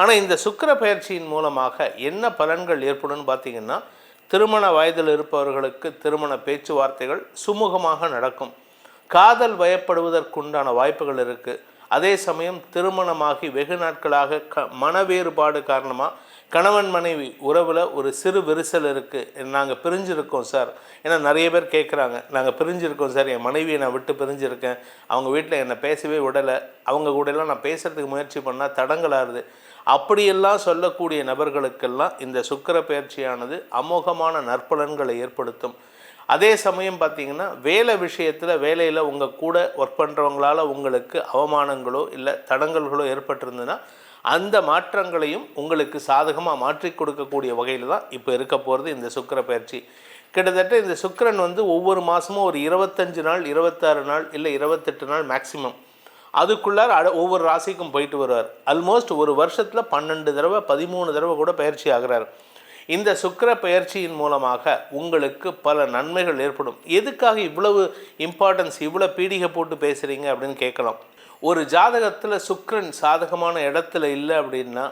ஆனால் இந்த சுக்கிர பயிற்சியின் மூலமாக என்ன பலன்கள் ஏற்படும்னு பார்த்தீங்கன்னா திருமண வயதில் இருப்பவர்களுக்கு திருமண பேச்சுவார்த்தைகள் சுமூகமாக நடக்கும். காதல் வயப்படுவதற்குண்டான வாய்ப்புகள் இருக்குது அதே சமயம் திருமணமாகி வெகு நாட்களாக க மன வேறுபாடு காரணமாக கணவன் மனைவி உறவில் ஒரு சிறு விரிசல் இருக்குது நாங்கள் பிரிஞ்சிருக்கோம் சார். ஏன்னா நிறைய பேர் கேட்குறாங்க நாங்கள் பிரிஞ்சிருக்கோம் சார். என் மனைவியை நான் விட்டு பிரிஞ்சிருக்கேன். அவங்க வீட்டில் என்னை பேசவே விடலை. அவங்க கூடலாம் நான் பேசுகிறதுக்கு முயற்சி பண்ணால் தடங்கலாகுது அப்படியெல்லாம் சொல்லக்கூடிய நபர்களுக்கெல்லாம் இந்த சுக்கிர பயிற்சியானது அமோகமான நற்பலன்களை ஏற்படுத்தும். அதே சமயம் பார்த்தீங்கன்னா வேலை விஷயத்தில் வேலையில் உங்கள் கூட ஒர்க் பண்ணுறவங்களால உங்களுக்கு அவமானங்களோ இல்லை தடங்கல்களோ ஏற்பட்டிருந்ததுன்னா அந்த மாற்றங்களையும் உங்களுக்கு சாதகமாக மாற்றி கொடுக்கக்கூடிய வகையில் தான் இப்போ இருக்க போகிறது இந்த சுக்கர பயிற்சி. கிட்டத்தட்ட இந்த சுக்கிரன் வந்து ஒவ்வொரு மாதமும் ஒரு இருபத்தஞ்சு நாள் இருபத்தாறு நாள் இல்லை இருபத்தெட்டு நாள் மேக்ஸிமம் அதுக்குள்ளார அட ஒவ்வொரு ராசிக்கும் போயிட்டு வருவார். ஆல்மோஸ்ட் ஒரு வருஷத்தில் பன்னெண்டு தடவை பதிமூணு தடவை கூட பயிற்சி ஆகிறார். இந்த சுக்கர பயிற்சியின் மூலமாக உங்களுக்கு பல நன்மைகள் ஏற்படும். எதுக்காக இவ்வளவு இம்பார்ட்டன்ஸ் இவ்வளோ பீடிகை போட்டு பேசுகிறீங்க அப்படின்னு கேட்கலாம். ஒரு ஜாதகத்தில் சுக்கரன் சாதகமான இடத்துல இல்லை அப்படின்னா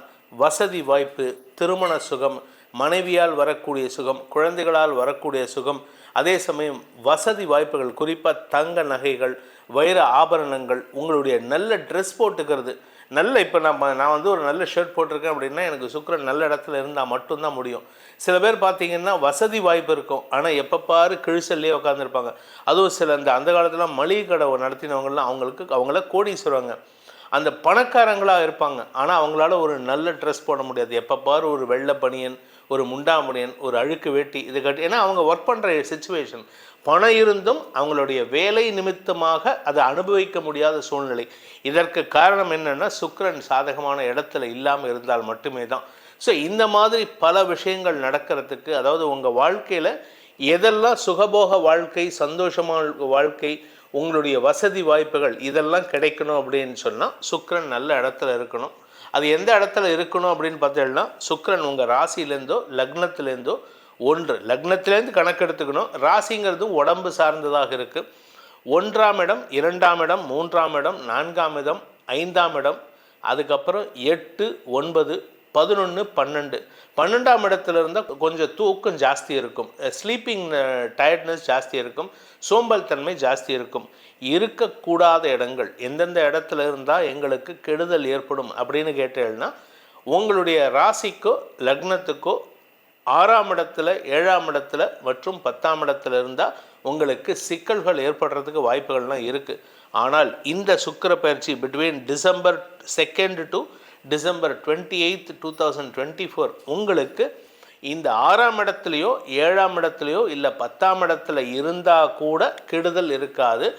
வசதி வாய்ப்பு திருமண சுகம் மனைவியால் வரக்கூடிய சுகம் குழந்தைகளால் வரக்கூடிய சுகம் அதே சமயம் வசதி வாய்ப்புகள் குறிப்பாக தங்க நகைகள் வைர ஆபரணங்கள் உங்களுடைய நல்ல ட்ரெஸ் போட்டுக்கிறது. நல்ல இப்போ நம்ம நான் வந்து ஒரு நல்ல ஷர்ட் போட்டிருக்கேன் அப்படின்னா எனக்கு சுக்கரன் நல்ல இடத்துல இருந்தால் மட்டும்தான் முடியும். சில பேர் பார்த்தீங்கன்னா வசதி வாய்ப்பு இருக்கும். ஆனால் எப்போ பாரு கிழிசல்லையே உட்காந்துருப்பாங்க அதுவும் சில இந்த அந்த காலத்தில் மளிகை கடை நடத்தினவங்கலாம் அவங்களுக்கு அவங்கள கோடீஸ்வரங்க. அந்த பணக்காரங்களாக இருப்பாங்க. ஆனால் அவங்களால ஒரு நல்ல ட்ரெஸ் போட முடியாது. எப்போ பாரு ஒரு வெள்ளை பனியன் ஒரு முண்டாமுடியன் ஒரு அழுக்கு வேட்டி இது கட்டி ஏன்னா அவங்க ஒர்க் பண்ணுற சுச்சுவேஷன் பணம் இருந்தும் அவங்களுடைய வேலை நிமித்தமாக அதை அனுபவிக்க முடியாத சூழ்நிலை. இதற்கு காரணம் என்னென்னா சுக்கரன் சாதகமான இடத்துல இல்லாமல் இருந்தால் மட்டுமே தான். ஸோ இந்த மாதிரி பல விஷயங்கள் நடக்கிறதுக்கு அதாவது உங்கள் வாழ்க்கையில் எதெல்லாம் சுகபோக வாழ்க்கை சந்தோஷமான வாழ்க்கை உங்களுடைய வசதி வாய்ப்புகள் இதெல்லாம் கிடைக்கணும் அப்படின்னு சொன்னால் சுக்கரன் நல்ல இடத்துல இருக்கணும். அது எந்த இடத்துல இருக்கணும் அப்படின்னு பார்த்தீங்கன்னா சுக்கரன் உங்கள் ராசியிலேருந்தோ லக்னத்துலேருந்தோ ஒன்று. லக்னத்திலேருந்து கணக்கெடுத்துக்கணும் ராசிங்கிறது உடம்பு சார்ந்ததாக இருக்குது ஒன்றாம் இடம் இரண்டாம் இடம் மூன்றாம் இடம் நான்காம் இடம் ஐந்தாம் இடம் அதுக்கப்புறம் எட்டு ஒன்பது பதினொன்று பன்னெண்டு. பன்னெண்டாம் இடத்துல இருந்தால் கொஞ்சம் தூக்கம் ஜாஸ்தி இருக்கும். ஸ்லீப்பிங் டயர்ட்னஸ் ஜாஸ்தி இருக்கும். சோம்பல் தன்மை ஜாஸ்தி இருக்கும். இருக்கக்கூடாத இடங்கள் எந்தெந்த இடத்துல இருந்தால் எங்களுக்கு கெடுதல் ஏற்படும் அப்படின்னு கேட்டேன்னா உங்களுடைய ராசிக்கோ லக்னத்துக்கோ ஆறாம் இடத்துல ஏழாம் இடத்துல மற்றும் பத்தாம் இடத்துல இருந்தால் உங்களுக்கு சிக்கல்கள் ஏற்படுறதுக்கு வாய்ப்புகள்லாம் இருக்குது ஆனால் இந்த சுக்கிர பயிற்சி between December second to December twenty eight two thousand twenty four உங்களுக்கு இந்த ஆறாம் இடத்துலையோ ஏழாம் இடத்துலையோ இல்லை பத்தாம் இடத்துல இருந்தால் கூட கெடுதல் இருக்காது.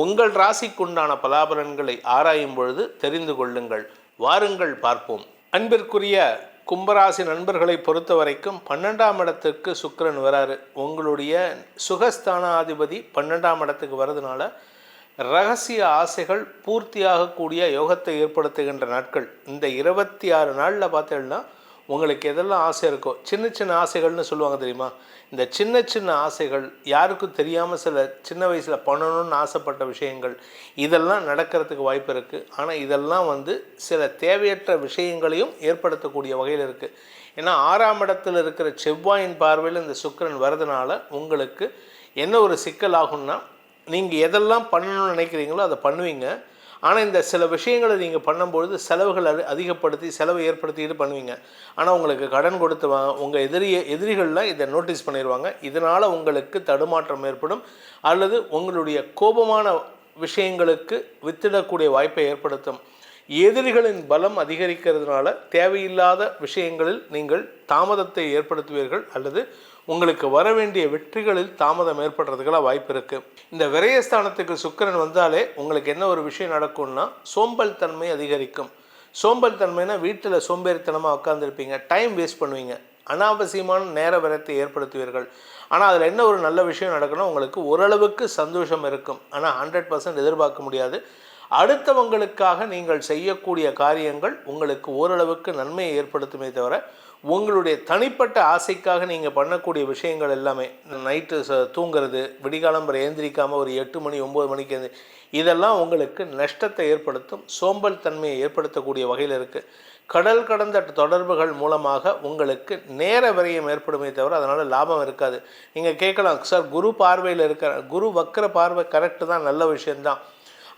உங்கள் ராசிக்குண்டான பலாபலன்களை ஆராயும் பொழுது தெரிந்து கொள்ளுங்கள். வாருங்கள் பார்ப்போம். அன்பிற்குரிய கும்பராசி நண்பர்களை பொறுத்த வரைக்கும் பன்னெண்டாம் இடத்துக்கு சுக்கரன் வராரு. உங்களுடைய சுகஸ்தானாதிபதி பன்னெண்டாம் இடத்துக்கு வர்றதுனால ரகசிய ஆசைகள் பூர்த்தியாகக்கூடிய யோகத்தை ஏற்படுத்துகின்ற நாட்கள். இந்த இருபத்தி ஆறு நாளில் பார்த்தீங்கன்னா உங்களுக்கு எதெல்லாம் ஆசை இருக்கோ சின்ன சின்ன ஆசைகள்னு சொல்லுவாங்க தெரியுமா? இந்த சின்ன சின்ன ஆசைகள் யாருக்கும் தெரியாமல் சில சின்ன வயசில் பண்ணணும்னு ஆசைப்பட்ட விஷயங்கள் இதெல்லாம் நடக்கிறதுக்கு வாய்ப்பு இருக்குது ஆனால் இதெல்லாம் வந்து சில தேவையற்ற விஷயங்களையும் ஏற்படுத்தக்கூடிய வகையில் இருக்குது ஏன்னா ஆறாம் இடத்தில் இருக்கிற செவ்வாயின் பார்வையில் இந்த சுக்கிரன் வரதுனால உங்களுக்கு என்ன ஒரு சிக்கல் ஆகும்னா நீங்கள் எதெல்லாம் பண்ணணும்னு நினைக்கிறீங்களோ அதை பண்ணுவீங்க. ஆனால் இந்த சில விஷயங்களை நீங்கள் பண்ணும்பொழுது செலவுகள் அதிகப்படுத்தி செலவை ஏற்படுத்திட்டு பண்ணுவீங்க. ஆனால் உங்களுக்கு கடன் கொடுத்து வா உங்கள் எதிரிய எதிரிகளில் இதை நோட்டீஸ் பண்ணிடுவாங்க இதனால் உங்களுக்கு தடுமாற்றம் ஏற்படும். அல்லது உங்களுடைய கோபமான விஷயங்களுக்கு வித்திடக்கூடிய வாய்ப்பை ஏற்படுத்தும். எதிரிகளின் பலம் அதிகரிக்கிறதுனால தேவையில்லாத விஷயங்களில் நீங்கள் தாமதத்தை ஏற்படுத்துவீர்கள் அல்லது உங்களுக்கு வர வேண்டிய வெற்றிகளில் தாமதம் ஏற்படுறதுக்கெல்லாம் வாய்ப்பு இருக்குது இந்த விரயஸ்தானத்துக்கு சுக்கரன் வந்தாலே உங்களுக்கு என்ன ஒரு விஷயம் நடக்கும்னா சோம்பல் தன்மை அதிகரிக்கும். சோம்பல் தன்மைனா வீட்டில் சோம்பேறித்தனமாக உட்காந்துருப்பீங்க டைம் வேஸ்ட் பண்ணுவீங்க. அனாவசியமான நேர விரத்தை ஏற்படுத்துவீர்கள். ஆனால் அதில் என்ன ஒரு நல்ல விஷயம் நடக்குன்னா உங்களுக்கு ஓரளவுக்கு சந்தோஷம் இருக்கும். ஆனால் ஹண்ட்ரட் பர்சன்ட் எதிர்பார்க்க முடியாது. அடுத்தவங்களுக்காக நீங்கள் செய்யக்கூடிய காரியங்கள் உங்களுக்கு ஓரளவுக்கு நன்மையை ஏற்படுத்துமே தவிர உங்களுடைய தனிப்பட்ட ஆசைக்காக நீங்கள் பண்ணக்கூடிய விஷயங்கள் எல்லாமே நைட்டு ச தூங்குறது விடிகாலம்பரை ஏந்திரிக்காமல் ஒரு எட்டு மணி ஒம்பது மணிக்கு இதெல்லாம் உங்களுக்கு நஷ்டத்தை ஏற்படுத்தும் சோம்பல் தன்மையை ஏற்படுத்தக்கூடிய வகையில் இருக்குது கடல் கடந்த தொடர்புகள் மூலமாக உங்களுக்கு நேர விரயம் ஏற்படுமே தவிர அதனால் லாபம் இருக்காது. நீங்கள் கேட்கலாம் சார் குரு பார்வையில் இருக்கிற குரு வக்கர பார்வை கரெக்டு தான் நல்ல விஷயந்தான்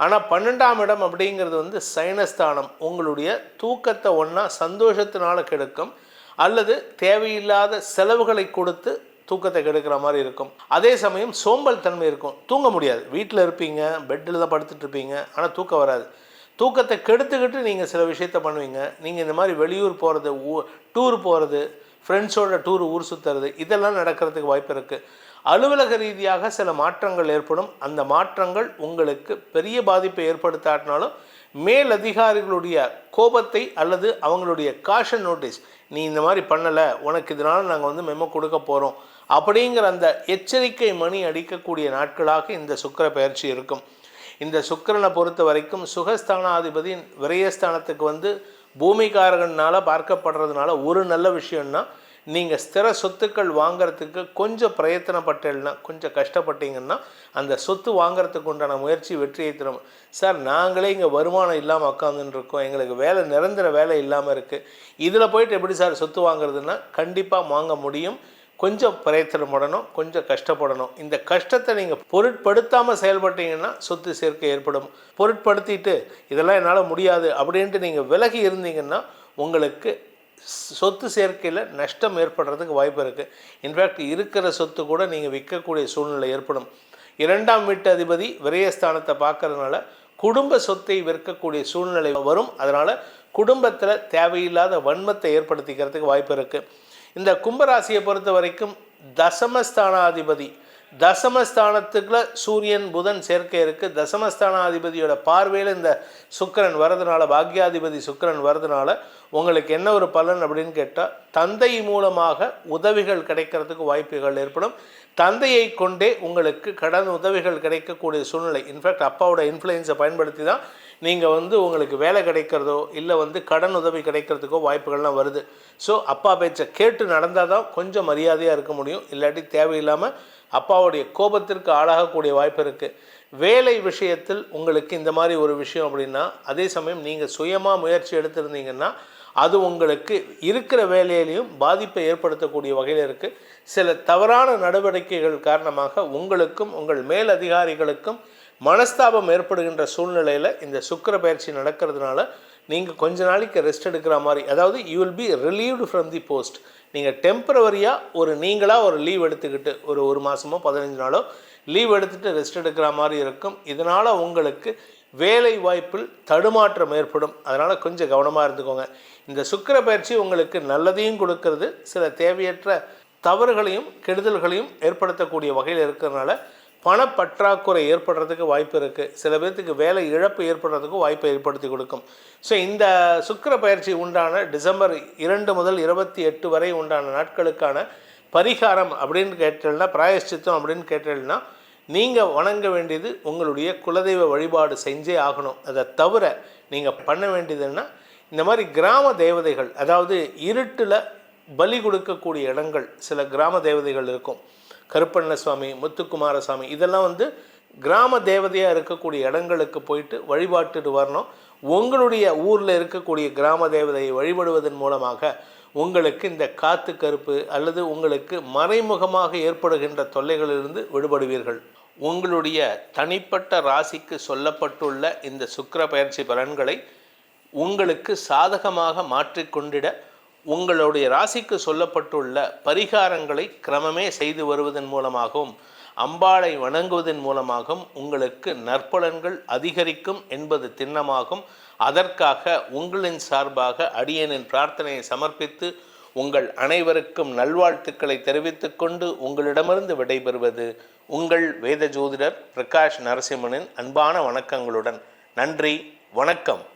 ஆனால் பன்னெண்டாம் இடம் அப்படிங்கிறது வந்து சைனஸ்தானம். உங்களுடைய தூக்கத்தை ஒன்றா சந்தோஷத்தினால் கெடுக்கும். அல்லது தேவையில்லாத செலவுகளை கொடுத்து தூக்கத்தை கெடுக்கிற மாதிரி இருக்கும். அதே சமயம் சோம்பல் தன்மை இருக்கும். தூங்க முடியாது. வீட்டில் இருப்பீங்க பெட்டில் தான் படுத்துட்டு இருப்பீங்க ஆனால் தூக்கம் வராது. தூக்கத்தை கெடுத்துக்கிட்டு நீங்கள் சில விஷயத்த பண்ணுவீங்க. நீங்கள் இந்த மாதிரி வெளியூர் போகிறது ஊ டூர் போகிறது ஃப்ரெண்ட்ஸோட டூர் ஊர் சுற்றுறது இதெல்லாம் நடக்கிறதுக்கு வாய்ப்பு இருக்குது அலுவலக ரீதியாக சில மாற்றங்கள் ஏற்படும். அந்த மாற்றங்கள் உங்களுக்கு பெரிய பாதிப்பை ஏற்படுத்தாட்டினாலும் மேலதிகாரிகளுடைய கோபத்தை அல்லது அவங்களுடைய காஷன் நோட்டீஸ் நீ இந்த மாதிரி பண்ணலை உனக்கு இதனால் நாங்கள் வந்து மெமோ கொடுக்க போகிறோம் அப்படிங்கிற அந்த எச்சரிக்கை மணி அடிக்கக்கூடிய நாட்களாக இந்த சுக்கிர பயிற்சி இருக்கும். இந்த சுக்கிரனை பொறுத்த வரைக்கும் சுகஸ்தானாதிபதி விரயஸ்தானத்துக்கு வந்து பூமிகாரகனால் பார்க்கப்படுறதுனால ஒரு நல்ல விஷயம்னா நீங்கள் ஸ்திர சொத்துக்கள் வாங்குறதுக்கு கொஞ்சம் பிரயத்தனப்பட்டேன்னா கொஞ்சம் கஷ்டப்பட்டீங்கன்னா அந்த சொத்து வாங்குறதுக்கு உண்டான முயற்சி வெற்றியை தரும். சார் நாங்களே இங்கே வருமானம் இல்லாமல் உட்காந்துன்னு இருக்கோம். எங்களுக்கு வேலை நிரந்தர வேலை இல்லாமல் இருக்குது இதில் போயிட்டு எப்படி சார் சொத்து வாங்குறதுன்னா கண்டிப்பாக வாங்க முடியும். கொஞ்சம் பிரயத்தனப்படணும் கொஞ்சம் கஷ்டப்படணும். இந்த கஷ்டத்தை நீங்கள் பொருட்படுத்தாமல் செயல்பட்டீங்கன்னா சொத்து சேர்க்கை ஏற்படும். பொருட்படுத்திட்டு இதெல்லாம் என்னால் முடியாது அப்படின்ட்டு நீங்கள் விலகி இருந்தீங்கன்னா உங்களுக்கு சொத்து சேர்க்கையில் நஷ்டம் ஏற்படுறதுக்கு வாய்ப்பு இருக்குது இன்ஃபேக்ட் இருக்கிற சொத்து கூட நீங்கள் விற்கக்கூடிய சூழ்நிலை ஏற்படும். இரண்டாம் வீட்டு அதிபதி விரயஸ்தானத்தை பார்க்கறதுனால குடும்ப சொத்தை விற்கக்கூடிய சூழ்நிலை வரும். அதனால் குடும்பத்தில் தேவையில்லாத வன்மத்தை ஏற்படுத்திக்கிறதுக்கு வாய்ப்பு இருக்குது இந்த கும்பராசியை பொறுத்த வரைக்கும் தசமஸ்தானாதிபதி தசமஸ்தானத்துக்குள்ள சூரியன் புதன் சேர்க்கை இருக்குது தசமஸ்தானாதிபதியோட பார்வையில் இந்த சுக்கிரன் வரதுனால பாக்யாதிபதி சுக்கிரன் வரதுனால உங்களுக்கு என்ன ஒரு பலன் அப்படின்னு கேட்டால் தந்தை மூலமாக உதவிகள் கிடைக்கிறதுக்கு வாய்ப்புகள் ஏற்படும். தந்தையை கொண்டே உங்களுக்கு கடன் உதவிகள் கிடைக்கக்கூடிய சூழ்நிலை. இன்ஃபேக்ட் அப்பாவோட இன்ஃப்ளூயன்ஸை பயன்படுத்தி தான் நீங்கள் வந்து உங்களுக்கு வேலை கிடைக்கிறதோ இல்லை வந்து கடன் உதவி கிடைக்கிறதுக்கோ வாய்ப்புகள்லாம் வருது. ஸோ அப்பா பேச்சை கேட்டு நடந்தால் தான் கொஞ்சம் மரியாதையாக இருக்க முடியும். இல்லாட்டி தேவையில்லாமல் அப்பாவுடைய கோபத்திற்கு ஆளாகக்கூடிய வாய்ப்பு இருக்குது வேலை விஷயத்தில் உங்களுக்கு இந்த மாதிரி ஒரு விஷயம் அப்படின்னா அதே சமயம் நீங்கள் சுயமாக முயற்சி எடுத்திருந்தீங்கன்னா அது உங்களுக்கு இருக்கிற வேலையிலையும் பாதிப்பை ஏற்படுத்தக்கூடிய வகையில் இருக்குது சில தவறான நடவடிக்கைகள் காரணமாக உங்களுக்கும் உங்கள் மேலதிகாரிகளுக்கும் மனஸ்தாபம் ஏற்படுகின்ற சூழ்நிலையில் இந்த சுக்கிர பயிற்சி நடக்கிறதுனால நீங்கள் கொஞ்ச நாளைக்கு ரெஸ்ட் எடுக்கிற மாதிரி அதாவது you will be relieved from the post நீங்கள் டெம்பரவரியாக ஒரு நீங்களாக ஒரு லீவ் எடுத்துக்கிட்டு ஒரு ஒரு மாதமோ பதினஞ்சு நாளோ லீவ் எடுத்துகிட்டு ரெஸ்ட் எடுக்கிற மாதிரி இருக்கும். இதனால் உங்களுக்கு வேலை வாய்ப்பில் தடுமாற்றம் ஏற்படும். அதனால் கொஞ்சம் கவனமாக இருந்துக்கோங்க. இந்த சுக்கிர பயிற்சி உங்களுக்கு நல்லதையும் கொடுக்கறது. சில தேவையற்ற தவறுகளையும் கெடுதல்களையும் ஏற்படுத்தக்கூடிய வகையில் இருக்கிறதுனால பணப்பற்றாக்குறை ஏற்படுறதுக்கு வாய்ப்பு இருக்குது சில பேர்த்துக்கு வேலை இழப்பு ஏற்படுறதுக்கும் வாய்ப்பை ஏற்படுத்தி கொடுக்கும். ஸோ இந்த சுக்கிர பயிற்சி உண்டான டிசம்பர் இரண்டு முதல் இருபத்தி எட்டு வரை உண்டான நாட்களுக்கான பரிகாரம் அப்படின்னு கேட்டீங்கன்னா பிராயஷ்சித்தம் அப்படின்னு கேட்டீங்கன்னா நீங்கள் வணங்க வேண்டியது உங்களுடைய குலதெய்வ வழிபாடு செஞ்சே ஆகணும். அதை தவிர நீங்கள் பண்ண வேண்டியதுன்னா இந்த மாதிரி கிராம தேவதைகள் அதாவது இருட்டில் பலி கொடுக்கக்கூடிய இடங்கள் சில கிராம தேவதைகள் இருக்கும். கருப்பண்ண சுவாமி முத்துக்குமாரசாமி இதெல்லாம் வந்து கிராம தேவதையாக இருக்கக்கூடிய இடங்களுக்கு போயிட்டு வழிபாட்டுட்டு வரணும். உங்களுடைய ஊரில் இருக்கக்கூடிய கிராம தேவதையை வழிபடுவதன் மூலமாக உங்களுக்கு இந்த காத்து கருப்பு அல்லது உங்களுக்கு மறைமுகமாக ஏற்படுகின்ற தொல்லைகளிலிருந்து விடுபடுவீர்கள். உங்களுடைய தனிப்பட்ட ராசிக்கு சொல்லப்பட்டுள்ள இந்த சுக்கிர பயிற்சி பலன்களை உங்களுக்கு சாதகமாக மாற்றிக்கொண்டிட உங்களுடைய ராசிக்கு சொல்லப்பட்டுள்ள பரிகாரங்களை கிரமமே செய்து வருவதன் மூலமாகவும் அம்பாளை வணங்குவதன் மூலமாகவும் உங்களுக்கு நற்பலன்கள் அதிகரிக்கும் என்பது திண்ணமாகும். அதற்காக உங்களின் சார்பாக அடியனின் பிரார்த்தனையை சமர்ப்பித்து உங்கள் அனைவருக்கும் நல்வாழ்த்துக்களை தெரிவித்துக்கொண்டு உங்களிடமிருந்து விடைபெறுவது உங்கள் வேத ஜோதிடர் பிரகாஷ் நரசிம்மனின் அன்பான வணக்கங்களுடன். நன்றி வணக்கம்.